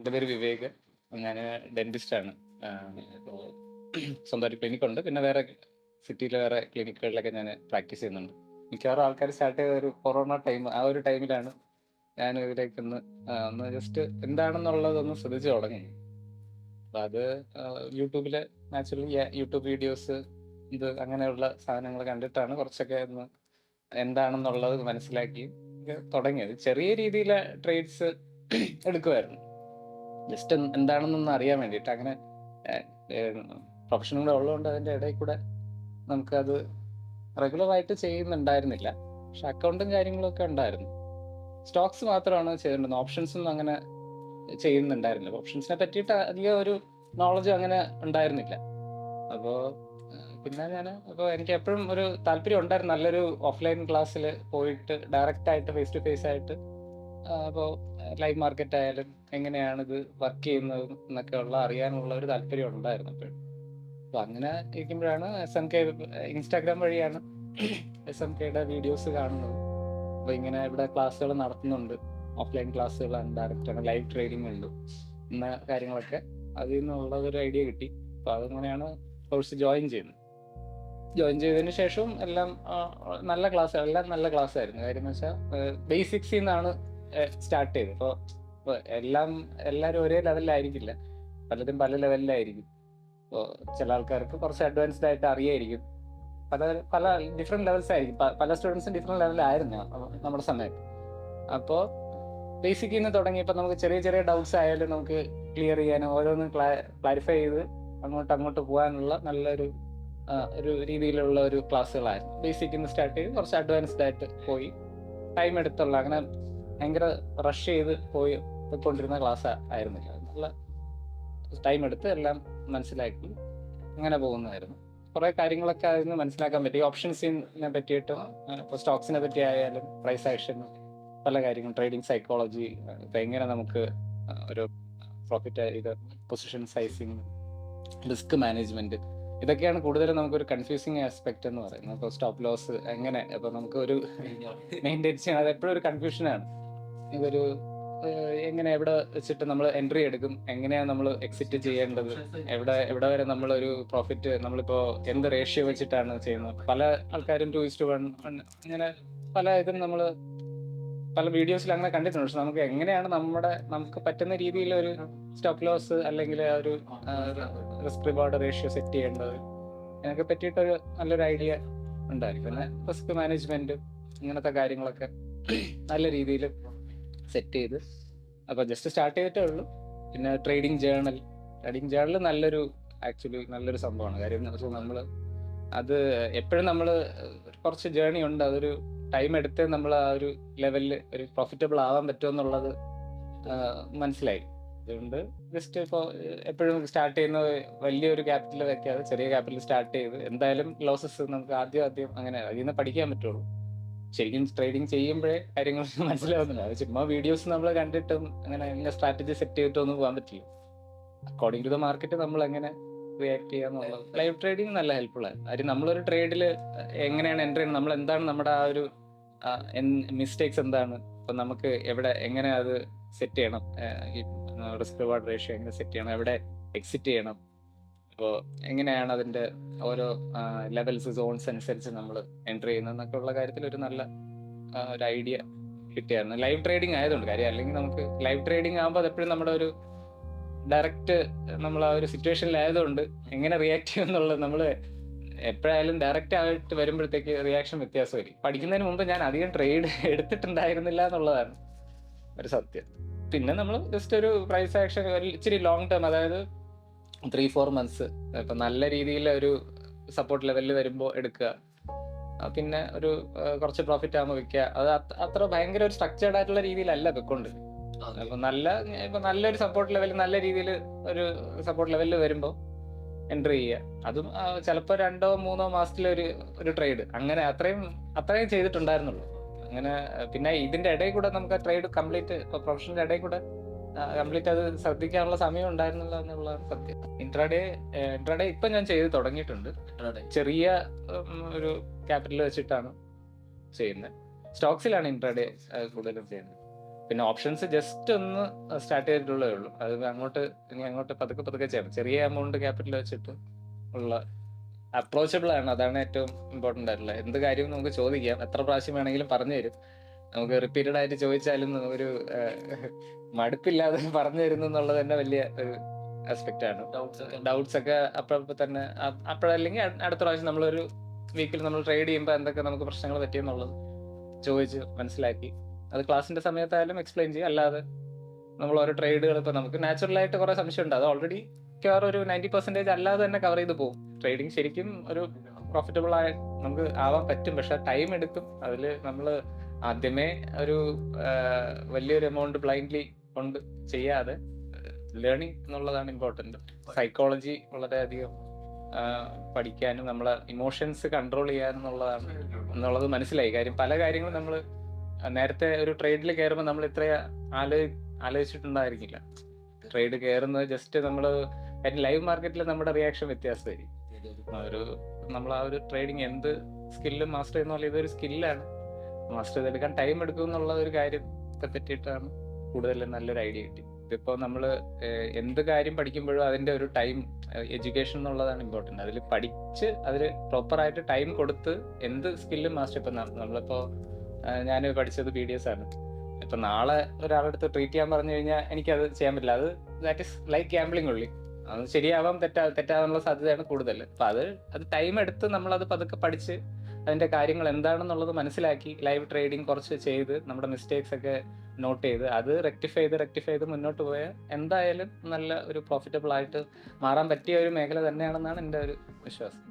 എന്റെ പേര് വിവേക്. ഞാൻ ഡെന്റിസ്റ്റാണ്. ഇപ്പോൾ സ്വന്തമായിട്ട് ക്ലിനിക് ഉണ്ട്. പിന്നെ വേറെ സിറ്റിയിലെ വേറെ ക്ലിനിക്കുകളിലൊക്കെ ഞാൻ പ്രാക്ടീസ് ചെയ്യുന്നുണ്ട്. മിക്കവാറും ആൾക്കാർ സ്റ്റാർട്ട് ചെയ്ത ഒരു കൊറോണ ടൈം ആ ഒരു ടൈമിലാണ് ഞാൻ ഇതിലേക്ക് ഒന്ന് ഒന്ന് ജസ്റ്റ് എന്താണെന്നുള്ളതൊന്ന് ശ്രദ്ധിച്ചു തുടങ്ങി. അപ്പം അത് യൂട്യൂബിലെ നാച്ചുറലി യൂട്യൂബ് വീഡിയോസ് ഇത് അങ്ങനെയുള്ള സാധനങ്ങൾ കണ്ടിട്ടാണ് കുറച്ചൊക്കെ ഒന്ന് എന്താണെന്നുള്ളത് മനസ്സിലാക്കി തുടങ്ങിയത്. ചെറിയ രീതിയിലെ ട്രേഡ്സ് എടുക്കുമായിരുന്നു ജസ്റ്റ് എന്താണെന്നൊന്ന് അറിയാൻ വേണ്ടിയിട്ട് അങ്ങനെ പ്രൊഫഷനും കൂടെ ഉള്ളതുകൊണ്ട് അതിന്റെ ഇടയിൽ കൂടെ നമുക്കത് റെഗുലറായിട്ട് ചെയ്യുന്നുണ്ടായിരുന്നില്ല. പക്ഷെ അക്കൗണ്ടും കാര്യങ്ങളൊക്കെ ഉണ്ടായിരുന്നു. സ്റ്റോക്സ് മാത്രമാണ് ചെയ്തിരുന്നത് ഓപ്ഷൻസ് ഒന്നും അങ്ങനെ ചെയ്യുന്നുണ്ടായിരുന്നില്ല. ഓപ്ഷൻസിനെ പറ്റിയിട്ട് അധികം ഒരു നോളജ് അങ്ങനെ ഉണ്ടായിരുന്നില്ല. അപ്പോൾ പിന്നെ ഞാൻ അപ്പോൾ എനിക്ക് എപ്പോഴും ഒരു താല്പര്യം ഉണ്ടായിരുന്നു. നല്ലൊരു ഓഫ്ലൈൻ ക്ലാസ്സിൽ പോയിട്ട് ഡയറക്റ്റ് ആയിട്ട് ഫേസ് ടു ഫേസ് ആയിട്ട് അപ്പോൾ ലൈവ് മാർക്കറ്റ് ആയാലും എങ്ങനെയാണ് ഇത് വർക്ക് ചെയ്യുന്നത് എന്നൊക്കെ ഉള്ള അറിയാനുള്ള ഒരു താല്പര്യം ഉണ്ടായിരുന്നു അപ്പോഴും അപ്പൊ അങ്ങനെ ഇരിക്കുമ്പോഴാണ് എസ് എം കെ ഇൻസ്റ്റാഗ്രാം വഴിയാണ് എസ് എം കെയുടെ വീഡിയോസ് കാണുന്നത്. അപ്പൊ ഇങ്ങനെ ഇവിടെ ക്ലാസ്സുകൾ നടത്തുന്നുണ്ട്. ഓഫ്ലൈൻ ക്ലാസ്സുകളാണ് ഡയറക്റ്റ് ആണ്. ലൈവ് ട്രേഡിംഗ് ഉണ്ട്. എന്ന കാര്യങ്ങളൊക്കെ അതിൽ നിന്നുള്ള ഒരു ഐഡിയ കിട്ടി. അപ്പൊ അതങ്ങനെയാണ് കോഴ്സ് ജോയിൻ ചെയ്യുന്നത്. ജോയിൻ ചെയ്തതിന് ശേഷവും എല്ലാം നല്ല ക്ലാസ് എല്ലാം നല്ല ക്ലാസ് ആയിരുന്നു. കാര്യം എന്ന് വെച്ചാൽ ബേസിക്സിൽ നിന്നാണ് സ്റ്റാർട്ട് ചെയ്ത്. ഇപ്പോൾ എല്ലാം എല്ലാവരും ഒരേ ലെവലിലായിരിക്കില്ല പലതും പല ലെവലിലായിരിക്കും ഇപ്പോൾ ചില ആൾക്കാർക്ക് കുറച്ച് അഡ്വാൻസ്ഡ് ആയിട്ട് അറിയായിരിക്കും. പല പല ഡിഫറെന്റ് ലെവൽസ് ആയിരിക്കും. പല സ്റ്റുഡൻസും ഡിഫറെന്റ് ലെവലായിരുന്നു നമ്മുടെ സമയത്ത്. അപ്പോൾ ബേസിക്കിൽ നിന്ന് തുടങ്ങിയപ്പോൾ നമുക്ക് ചെറിയ ചെറിയ ഡൗട്ട്സ് ആയാലും നമുക്ക് ക്ലിയർ ചെയ്യാനും ഓരോന്നും ക്ലാരിഫൈ ചെയ്ത് അങ്ങോട്ട് അങ്ങോട്ട് പോകാനുള്ള നല്ലൊരു ഒരു രീതിയിലുള്ള ഒരു ക്ലാസ്സുകളായിരുന്നു ബേസിക്കിൽ നിന്ന് സ്റ്റാർട്ട് ചെയ്ത് കുറച്ച് അഡ്വാൻസ്ഡ് ആയിട്ട് പോയി. ടൈം എടുത്തുള്ള. അങ്ങനെ ഭയങ്കര റഷ് ചെയ്ത് പോയി പോയിക്കൊണ്ടിരുന്ന ക്ലാസ് ആയിരുന്നില്ല നല്ല ടൈം എടുത്ത് എല്ലാം മനസ്സിലാക്കി അങ്ങനെ പോകുന്നതായിരുന്നു. കുറെ കാര്യങ്ങളൊക്കെ അതിൽ നിന്ന് മനസ്സിലാക്കാൻ പറ്റി. ഓപ്ഷൻസിനെ പറ്റിയിട്ടും ഇപ്പോൾ സ്റ്റോക്സിനെ പറ്റി ആയാലും പ്രൈസ് ആക്ഷൻ പല കാര്യങ്ങളും ട്രേഡിംഗ് സൈക്കോളജി ഇപ്പം എങ്ങനെ നമുക്ക് ഒരു പ്രോഫിറ്റ് ഇത് പൊസിഷൻ സൈസിങ് റിസ്ക് മാനേജ്മെന്റ് ഇതൊക്കെയാണ് കൂടുതലും നമുക്കൊരു കൺഫ്യൂസിങ് ആസ്പെക്ട് എന്ന് പറയുന്നത്. സ്റ്റോപ്പ് ലോസ് എങ്ങനെ ഇപ്പൊ നമുക്ക് ഒരു മെയിന്റെയിൻ ചെയ്യണം അത് എപ്പോഴും ഒരു കൺഫ്യൂഷനാണ് ഏഹ്, എങ്ങനെ എവിടെ വെച്ചിട്ട് നമ്മൾ എൻട്രി എടുക്കും എങ്ങനെയാണ് നമ്മൾ എക്സിറ്റ് ചെയ്യേണ്ടത് എവിടെ എവിടെ വരെ നമ്മൾ ഒരു പ്രോഫിറ്റ് നമ്മളിപ്പോ എന്ത് റേഷ്യോ വെച്ചിട്ടാണ് ചെയ്യുന്നത്? പല ആൾക്കാരും ടു ഇസ്റ്റ് വൺ അങ്ങനെ പല ഇതും നമ്മൾ പല വീഡിയോസിൽ അങ്ങനെ കണ്ടിട്ടുണ്ട്. പക്ഷെ നമുക്ക് എങ്ങനെയാണ് നമ്മുടെ നമുക്ക് പറ്റുന്ന രീതിയിൽ ഒരു സ്റ്റോപ്പ് ലോസ് അല്ലെങ്കിൽ ഒരു റിസ്ക് റിവാർഡ് റേഷ്യോ സെറ്റ് ചെയ്യേണ്ടത്? അതിനൊക്കെ പറ്റിയിട്ടൊരു നല്ലൊരു ഐഡിയ ഉണ്ടായിരുന്നു പിന്നെ റിസ്ക് മാനേജ്മെന്റ് ഇങ്ങനത്തെ കാര്യങ്ങളൊക്കെ നല്ല രീതിയിൽ സെറ്റ് ചെയ്ത്. അപ്പൊ ജസ്റ്റ് സ്റ്റാർട്ട് ചെയ്തിട്ടേ ഉള്ളൂ. പിന്നെ ട്രേഡിംഗ് ജേണൽ ട്രേഡിംഗ് ജേണൽ നല്ലൊരു ആക്ച്വലി നല്ലൊരു സംഭവമാണ്. കാര്യം നമ്മൾ അത് എപ്പോഴും നമ്മൾ കുറച്ച് ജേണി ഉണ്ട്. അതൊരു ടൈം എടുത്ത് നമ്മൾ ആ ഒരു ലെവലിൽ ഒരു പ്രോഫിറ്റബിൾ ആവാൻ പറ്റുമെന്നുള്ളത് മനസ്സിലായി. അതുകൊണ്ട് ജസ്റ്റ് ഇപ്പോൾ എപ്പോഴും സ്റ്റാർട്ട് ചെയ്യുന്ന വലിയൊരു ക്യാപിറ്റൽ വെക്കാതെ ചെറിയ ക്യാപിറ്റൽ സ്റ്റാർട്ട് ചെയ്ത് എന്തായാലും ലോസസ് നമുക്ക് ആദ്യം ആദ്യം അങ്ങനെ അതിൽ നിന്ന് പഠിക്കാൻ പറ്റുള്ളൂ. ശരിക്കും ട്രേഡിങ് ചെയ്യുമ്പോഴേ കാര്യങ്ങൾ മനസ്സിലാവുന്നില്ല അത് ചുമ്മാ വീഡിയോസ് നമ്മൾ കണ്ടിട്ടും അങ്ങനെ എങ്ങനെ സ്ട്രാറ്റജി സെറ്റ് ചെയ്തിട്ടൊന്നും പോകാൻ പറ്റില്ല. അക്കോർഡിംഗ് ടു ദ മാർക്കറ്റ് നമ്മൾ എങ്ങനെ റിയാക്ട് ചെയ്യാന്നുള്ളത്. ലൈവ് ട്രേഡിംഗ് നല്ല ഹെൽപ്ഫുൾ ആണ്. കാര്യം നമ്മളൊരു ട്രേഡിൽ എങ്ങനെയാണ് എന്റർ ചെയ്യുന്നത്? നമ്മൾ എന്താണ് നമ്മുടെ ആ ഒരു മിസ്റ്റേക്സ് എന്താണ്? ഇപ്പൊ നമുക്ക് എവിടെ എങ്ങനെ അത് സെറ്റ് ചെയ്യണം? റിസ്ക് റിവാർഡ് റേഷ്യോ എങ്ങനെ സെറ്റ് ചെയ്യണം? എവിടെ എക്സിറ്റ് ചെയ്യണം? അപ്പോൾ എങ്ങനെയാണ് അതിന്റെ ഓരോ ലെവൽസ് സോൺസ് അനുസരിച്ച് നമ്മൾ എന്റർ ചെയ്യുന്നത് എന്നൊക്കെ ഉള്ള കാര്യത്തിൽ ഒരു നല്ല ഒരു ഐഡിയ കിട്ടിയായിരുന്നു. ലൈവ് ട്രേഡിംഗ് ആയതുകൊണ്ട് കാര്യം അല്ലെങ്കിൽ നമുക്ക് ലൈവ് ട്രേഡിംഗ് ആകുമ്പോൾ അതെപ്പോഴും നമ്മുടെ ഒരു ഡയറക്റ്റ് നമ്മൾ ആ ഒരു സിറ്റുവേഷനിലായതുകൊണ്ട് എങ്ങനെ റിയാക്ട് ചെയ്യും എന്നുള്ളത് നമ്മൾ എപ്പോഴായാലും ഡയറക്റ്റ് ആയിട്ട് വരുമ്പോഴത്തേക്ക് റിയാക്ഷൻ വ്യത്യാസമായിരിക്കും. പഠിക്കുന്നതിന് മുമ്പ് ഞാൻ അധികം ട്രേഡ് എടുത്തിട്ടുണ്ടായിരുന്നില്ല എന്നുള്ളതാണ് ഒരു സത്യം. പിന്നെ നമ്മൾ ജസ്റ്റ് ഒരു പ്രൈസ് ആക്ഷൻ ഇച്ചിരി ലോങ് ടേം അതായത് ത്രീ ഫോർ മന്ത്സ് ഇപ്പൊ നല്ല രീതിയിൽ ഒരു സപ്പോർട്ട് ലെവലിൽ വരുമ്പോൾ എടുക്കുക. പിന്നെ ഒരു കുറച്ച് പ്രോഫിറ്റ് ആകുമ്പോൾ വിൽക്കുക. അത് അത് അത്ര ഭയങ്കര ഒരു സ്ട്രക്ചേർഡ് ആയിട്ടുള്ള രീതിയിലല്ല വെക്കൊണ്ട്. അപ്പൊ നല്ല ഇപ്പൊ നല്ലൊരു സപ്പോർട്ട് ലെവലിൽ നല്ല രീതിയിൽ ഒരു സപ്പോർട്ട് ലെവലിൽ വരുമ്പോൾ എൻട്രി ചെയ്യുക. അതും ചിലപ്പോൾ രണ്ടോ മൂന്നോ മാസത്തിലെ ഒരു ഒരു ട്രേഡ് അങ്ങനെ അത്രയും അത്രയും ചെയ്തിട്ടുണ്ടായിരുന്നുള്ളൂ. അങ്ങനെ പിന്നെ ഇതിന്റെ ഇടയിൽ കൂടെ നമുക്ക് ട്രേഡ് കംപ്ലീറ്റ് പ്രൊഫഷണലിന്റെ ഇടയിൽ കൂടെ കംപ്ലീറ്റ് അത് ശ്രദ്ധിക്കാനുള്ള സമയം ഉണ്ടായിരുന്നില്ല എന്നുള്ള സത്യം. ഇൻട്രാഡേ ഇൻട്രാഡേ ഇപ്പൊ ഞാൻ ചെയ്ത് തുടങ്ങിയിട്ടുണ്ട്. ചെറിയ ഒരു ക്യാപിറ്റൽ വെച്ചിട്ടാണ് ചെയ്യുന്നത്. സ്റ്റോക്സിലാണ് ഇൻട്രാഡേ കൂടുതലും ചെയ്യുന്നത്. പിന്നെ ഓപ്ഷൻസ് ജസ്റ്റ് ഒന്ന് സ്റ്റാർട്ട് ചെയ്തിട്ടുള്ളേ ഉള്ളൂ. അത് അങ്ങോട്ട് ഇനി അങ്ങോട്ട് പതുക്കെ പതുക്കെ ചെയ്യണം. ചെറിയ എമൗണ്ട് ക്യാപിറ്റൽ വെച്ചിട്ട് ഉള്ള അപ്രോച്ചബിൾ ആണ്. അതാണ് ഏറ്റവും ഇമ്പോർട്ടന്റ് ആയിട്ടുള്ളത്. എന്ത് കാര്യവും നമുക്ക് ചോദിക്കാം. എത്ര പ്രാവശ്യം വേണമെങ്കിലും പറഞ്ഞു തരും നമുക്ക് റിപ്പീറ്റഡ് ആയിട്ട് ചോദിച്ചാലും ഒരു മടുപ്പില്ലാതെ പറഞ്ഞു തരുന്നു എന്നുള്ളത് തന്നെ വലിയ ഒരു ആസ്പെക്ട് ആണ്. ഡൗട്ട്സ് ഒക്കെ. അപ്പഴപ്പോ തന്നെ അപ്പോഴല്ലെങ്കിൽ അടുത്ത പ്രാവശ്യം നമ്മളൊരു വീക്കിൽ നമ്മൾ ട്രേഡ് ചെയ്യുമ്പോൾ എന്തൊക്കെ നമുക്ക് പ്രശ്നങ്ങൾ പറ്റിയെന്നുള്ളത് ചോദിച്ച് മനസ്സിലാക്കി. അത് ക്ലാസ്സിന്റെ സമയത്തായാലും എക്സ്പ്ലെയിൻ ചെയ്യും. അല്ലാതെ നമ്മൾ ഓരോ ട്രേഡുകൾ ഇപ്പൊ നമുക്ക് നാച്ചുറൽ ആയിട്ട് കുറെ സംശയം ഉണ്ട്. അത് ഓൾറെഡി മിക്കവാറും ഒരു നയന്റി പെർസെന്റേജ് അല്ലാതെ തന്നെ കവർ ചെയ്ത് പോകും. ട്രേഡിങ് ശരിക്കും ഒരു പ്രോഫിറ്റബിൾ ആയി നമുക്ക് ആവാൻ പറ്റും. പക്ഷെ ടൈം എടുക്കും. അതിൽ നമ്മൾ ആദ്യമേ ഒരു വലിയൊരു എമൗണ്ട് ബ്ലൈൻഡ്ലി കൊണ്ട് ചെയ്യാതെ ലേണിംഗ് എന്നുള്ളതാണ് ഇമ്പോർട്ടന്റ് സൈക്കോളജി വളരെയധികം പഠിക്കാനും നമ്മളെ ഇമോഷൻസ് കൺട്രോൾ ചെയ്യാനും എന്നുള്ളതാണ് എന്നുള്ളത് മനസ്സിലായി. കാര്യം പല കാര്യങ്ങളും നമ്മൾ നേരത്തെ ഒരു ട്രേഡിൽ കയറുമ്പോൾ നമ്മൾ ഇത്ര ആലോ ആലോചിച്ചിട്ടുണ്ടായിരിക്കില്ല. ട്രേഡ് കയറുന്നത് ജസ്റ്റ് നമ്മൾ ലൈവ് മാർക്കറ്റിൽ നമ്മുടെ റിയാക്ഷൻ വ്യത്യാസമായിരിക്കും ഒരു നമ്മൾ ആ ഒരു ട്രേഡിങ് എന്ത് സ്കില്ലും മാസ്റ്റർ ചെയ്യുന്ന പോലെ ഇതൊരു സ്കില്ലാണ് മാസ്റ്റർ ചെയ്തെടുക്കാൻ ടൈം എടുക്കും എന്നുള്ള ഒരു കാര്യത്തെ പറ്റിയിട്ടാണ് കൂടുതൽ നല്ലൊരു ഐഡിയ കിട്ടി ഇതിപ്പോ നമ്മൾ എന്ത് കാര്യം പഠിക്കുമ്പോഴും അതിന്റെ ഒരു ടൈം എഡ്യൂക്കേഷൻ എന്നുള്ളതാണ് ഇമ്പോർട്ടന്റ് അതിൽ പഠിച്ച് അതിൽ പ്രോപ്പറായിട്ട് ടൈം കൊടുത്ത് എന്ത് സ്കില്ലും മാസ്റ്റർ ഇപ്പം നമ്മളിപ്പോൾ നമ്മളിപ്പോ ഞാൻ പഠിച്ചത് ബി ഡി എസ് ആണ്. ഇപ്പൊ നാളെ ഒരാളുടെ അടുത്ത് ട്രീറ്റ് ചെയ്യാൻ പറഞ്ഞു കഴിഞ്ഞാൽ എനിക്കത് ചെയ്യാൻ പറ്റില്ല. അത് ദാറ്റ് ഇസ് ലൈക്ക് ഗാംബ്ലിംഗ് ഉള്ളി അത് ശരിയാവാം തെറ്റാ തെറ്റാവാനുള്ള സാധ്യതയാണ് കൂടുതൽ അപ്പൊ അത് അത് ടൈം എടുത്ത് നമ്മൾ അത് പതുക്കെ പഠിച്ച് അതിന്റെ കാര്യങ്ങൾ എന്താണെന്നുള്ളത് മനസ്സിലാക്കി ലൈവ് ട്രേഡിംഗ് കുറച്ച് ചെയ്ത് നമ്മുടെ മിസ്റ്റേക്സ് ഒക്കെ നോട്ട് ചെയ്ത് അത് റെക്ടിഫൈ ചെയ്ത് റെക്ടിഫൈ ചെയ്ത് മുന്നോട്ട് പോയാൽ എന്തായാലും നല്ല ഒരു പ്രോഫിറ്റബിൾ ആയിട്ട് മാറാൻ പറ്റിയ ഒരു മേഖല തന്നെയാണെന്നാണ് എന്റെ ഒരു വിശ്വാസം.